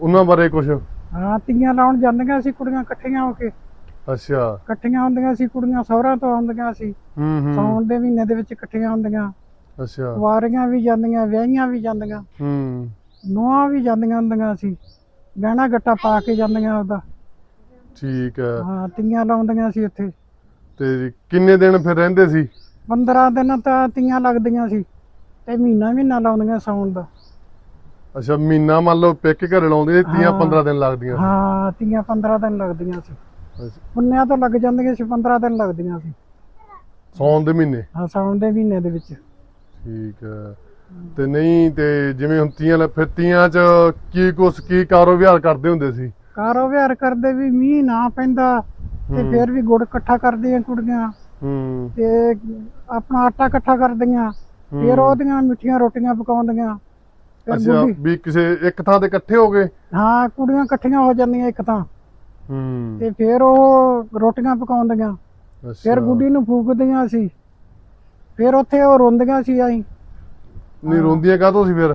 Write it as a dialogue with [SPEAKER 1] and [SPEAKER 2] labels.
[SPEAKER 1] ਉਹਨਾਂ ਬਾਰੇ ਕੁਝ
[SPEAKER 2] ਹਾਂ ਤੀਆਂ ਲਾਉਣ ਜਾਂਦੀਆਂ ਸੀ ਕੁੜੀਆਂ ਇਕੱਠੀਆਂ ਹੋ ਕੇ।
[SPEAKER 1] ਅੱਛਾ।
[SPEAKER 2] ਇਕੱਠੀਆਂ ਹੁੰਦੀਆਂ ਸੀ ਕੁੜੀਆਂ ਸਹੁਰਿਆਂ ਤੋਂ ਆਉਂਦੀਆਂ ਸੀ।
[SPEAKER 1] ਹੂੰ ਹੂੰ।
[SPEAKER 2] ਸਾਉਣ ਦੇ ਮਹੀਨੇ ਦੇ ਵਿੱਚ ਇਕੱਠੀਆਂ ਹੁੰਦੀਆਂ।
[SPEAKER 1] ਅੱਛਾ।
[SPEAKER 2] ਕੁਆਰੀਆਂ ਵੀ ਜਾਂਦੀਆਂ ਵਿਆਹੀਆਂ ਵੀ ਜਾਂਦੀਆਂ।
[SPEAKER 1] ਹੂੰ।
[SPEAKER 2] ਨੂੰਹਾਂ ਵੀ ਜਾਂਦੀਆਂ ਹੁੰਦੀਆਂ ਸੀ। ਗਹਿਣਾ ਗੱਟਾ ਪਾ ਕੇ ਜਾਂਦੀਆਂ ਉਹਦਾ।
[SPEAKER 1] ਠੀਕ ਹੈ।
[SPEAKER 2] ਹਾਂ ਤੀਆਂ ਲਾਉਂਦੀਆਂ ਸੀ ਇੱਥੇ
[SPEAKER 1] ਤੇ ਕਿੰਨੇ ਦਿਨ ਫਿਰ ਰਹਿੰਦੇ ਸੀ?
[SPEAKER 2] 15 ਦਿਨ ਤਾਂ ਤੀਆਂ ਲੱਗਦੀਆਂ ਸੀ। ਤੇ ਮਹੀਨਾ ਮਹੀਨਾ ਲਾਉਂਦੀਆਂ ਸਾਉਣ ਦਾ।
[SPEAKER 1] ਅੱਛਾ ਮਹੀਨਾ ਮੰਨ ਲਓ ਪਿੱਕ ਘਰੇ ਲਾਉਂਦੇ ਤੀਆਂ
[SPEAKER 2] ਹਾਂ।
[SPEAKER 1] 15 ਦਿਨ ਲੱਗਦੀਆਂ। ਸੀ
[SPEAKER 2] ਹਾਂ ਤੀਆਂ 15 ਦਿਨ ਲੱਗਦੀਆਂ ਸੀ। ਪੁੰਨਿਆਂ ਤੋਂ ਲੱਗ ਜਾਂਦੀਆਂ ਸੀ 15 ਦਿਨ ਲੱਗਦੀਆਂ ਸੀ।
[SPEAKER 1] ਸਾਉਣ ਦੇ ਮਹੀਨੇ?
[SPEAKER 2] ਹਾਂ ਸਾਉਣ ਦੇ ਮਹੀਨੇ ਦੇ ਵਿੱਚ।
[SPEAKER 1] ਠੀਕ ਹੈ। ਤੇ ਨਹੀਂ ਤੇ ਜਿਵੇਂ ਹੁਣ ਤੀਆਂ ਲੈ- ਫਿਰ ਤੀਆਂ ਚ ਕੀ ਕੁਛ ਕੀ ਕਾਰੋਬਾਰ ਕਰਦੇ ਹੁੰਦੇ ਸੀ?
[SPEAKER 2] ਕਾਰੋਬਾਰ ਕਰਦੇ ਵੀ ਮੀਂਹ ਨਾ ਪੈਂਦਾ ਤੇ। ਫਿਰ ਵੀ ਗੁੜ ਇਕੱਠਾ ਕਰਦੀਆਂ ਕੁੜੀਆਂ।
[SPEAKER 1] ਹੂੰ।
[SPEAKER 2] ਤੇ ਆਪਣਾ ਆਟਾ ਇਕੱਠਾ ਕਰਦੀਆਂ ਫਿਰ। ਉਹਦੀਆਂ ਮਿੱਠੀਆਂ ਰੋਟੀਆਂ ਪਕਾਉਂਦੀਆਂ।
[SPEAKER 1] ਅੱਛਾ ਵੀ ਕਿਸੇ ਇੱਕ ਥਾਂ ਤੇ ਇਕੱਠੇ ਹੋ ਗਏ?
[SPEAKER 2] ਹਾਂ ਕੁੜੀਆਂ ਇਕੱਠੀਆਂ ਹੋ ਜਾਂਦੀਆਂ ਇੱਕ ਤਾਂ
[SPEAKER 1] ਹੂੰ।
[SPEAKER 2] ਤੇ ਫਿਰ ਉਹ ਰੋਟੀਆਂ ਪਕਾਉਂਦੀਆਂ ਫਿਰ ਗੁੱਡੀ ਨੂੰ ਫੂਕਦੀਆਂ ਸੀ। ਫਿਰ ਉੱਥੇ ਉਹ ਰੋਂਦੀਆਂ ਸੀ ਆਈ।
[SPEAKER 1] ਨਹੀਂ ਰੋਂਦੀਆਂ ਕਾਹਤੋਂ ਸੀ ਫਿਰ?